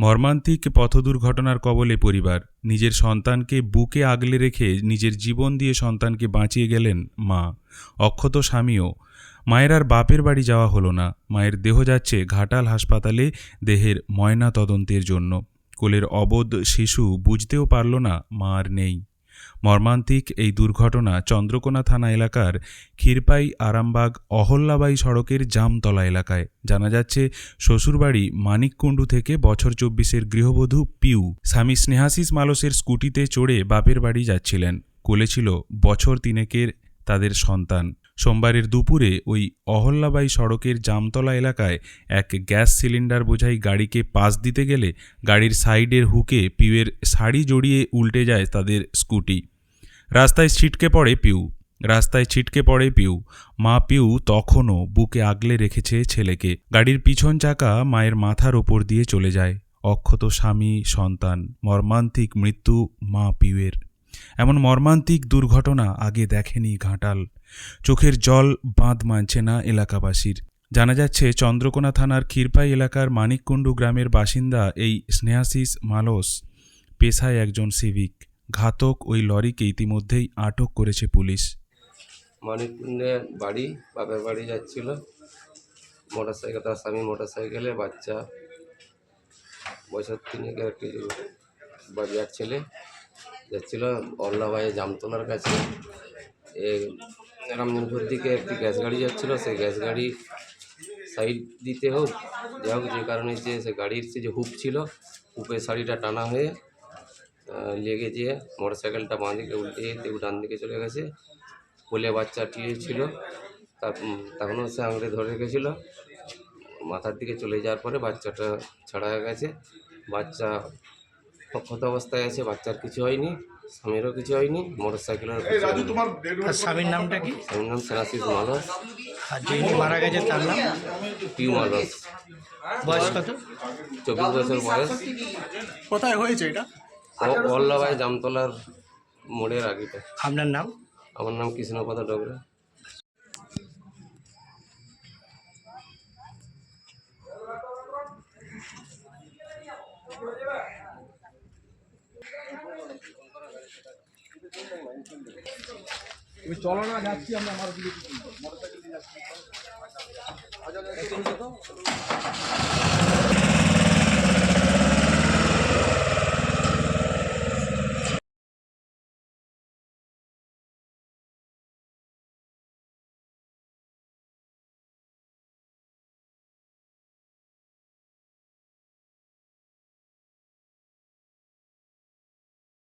মর্মান্তিক পথ দুর্ঘটনার কবলে পরিবার, নিজের সন্তানকে বুকে আগলে রেখে নিজের জীবন দিয়ে সন্তানকে বাঁচিয়ে গেলেন মা। অক্ষত স্বামীও, মায়ের আর বাপের বাড়ি যাওয়া হলো না। মায়ের দেহ যাচ্ছে ঘাটাল হাসপাতালে দেহের ময়না তদন্তের জন্য। কোলের অবোধ শিশু বুঝতেও পারল না মা আর নেই। মর্মান্তিক এই দুর্ঘটনা চন্দ্রকোনা থানা এলাকার ক্ষীরপাই আরামবাগ অহল্যাবাই সড়কের জামতলা এলাকায়। জানা যাচ্ছে, শ্বশুরবাড়ি মানিককুণ্ডু থেকে বছর চব্বিশের গৃহবধূ পিউ। স্বামী স্নেহাশিস মালসের স্কুটিতে চড়ে বাপের বাড়ি যাচ্ছিলেন। কোলে ছিল বছর তিনেকের তাদের সন্তান। সোমবারের দুপুরে ওই অহল্লাবাই সড়কের জামতলা এলাকায় এক গ্যাস সিলিন্ডার বোঝাই গাড়িকে পাশ দিতে গেলে গাড়ির সাইডের হুকে পিউয়ের শাড়ি জড়িয়ে উল্টে যায় তাদের স্কুটি। রাস্তায় ছিটকে পড়ে পিউ, রাস্তায় ছিটকে পড়ে পিউ। মা পিউ তখনও বুকে আগলে রেখেছে ছেলেকে। গাড়ির পিছন চাকা মায়ের মাথার ওপর দিয়ে চলে যায়। অক্ষত স্বামী, সন্তান, মর্মান্তিক মৃত্যু মা পিউয়ের। এমন মর্মান্তিক দুর্ঘটনা আগে দেখেনি ঘাটাল। চোখের জল বাঁধ মানছে না এলাকাবাসীর। জানা যাচ্ছে, চন্দ্রকোনা থানার ক্ষীরপাই এলাকার মানিককুণ্ডু গ্রামের বাসিন্দা এই স্নেহাশিস মালস, পেশায় একজন সিভিক। ঘাতক ওই লরিকে ইতিমধ্যেই আটক করেছে পুলিশ। মানিককুণ্ডে বাড়ি, বাপের বাড়ি যাচ্ছিল। মোটর সাইকেল তার স্বামী মোটর সাইকেলে বাচ্চা বছর তিনেকের একটি বাজার ছেলে যাচ্ছিল অল্লাবাই জামতলার কাছে। রামজনপুর দিকে একটি গ্যাস গাড়ি যাচ্ছিল। সেই গ্যাস গাড়ি সাইড দিতে হোক যাই হোক, যে কারণে যে সে গাড়ির যে হুপ ছিল, হুপের শাড়িটা টানা হয়ে লেগে যেয়ে মোটর সাইকেলটা বাঁ দিকে উল্টে দিয়ে ডান দিকে চলে গেছে। কোলে বাচ্চাটি ছিল তার তখনও সে আঙুলে ধরে রেখেছিল। মাথার দিকে চলে যাওয়ার পরে বাচ্চাটা ছাড়া হয়ে গেছে। বাচ্চা অক্ষত অবস্থায় আছে বাচ্চার কিছু হয়নি স্বামীরও কিছু হয়নি মোটর সাইকেলের স্বামীর নামটা কি? স্বামীর নাম সেনাশিস মালস। আর যিনি মারা গেছে তার নাম? পিউ মালস। বয়স কত? চব্বিশ বছর বয়স। কোথায় হয়েছে এটা? ও- অল্লাবাই জামতলার মোড়ের আগিটা আপনার নাম? আমার নাম কৃষ্ণপদ ডবরা তুমি চলো না যাচ্ছি আমরা আমার দিকে। মোটরসাইকেল নিয়ে যাচ্ছি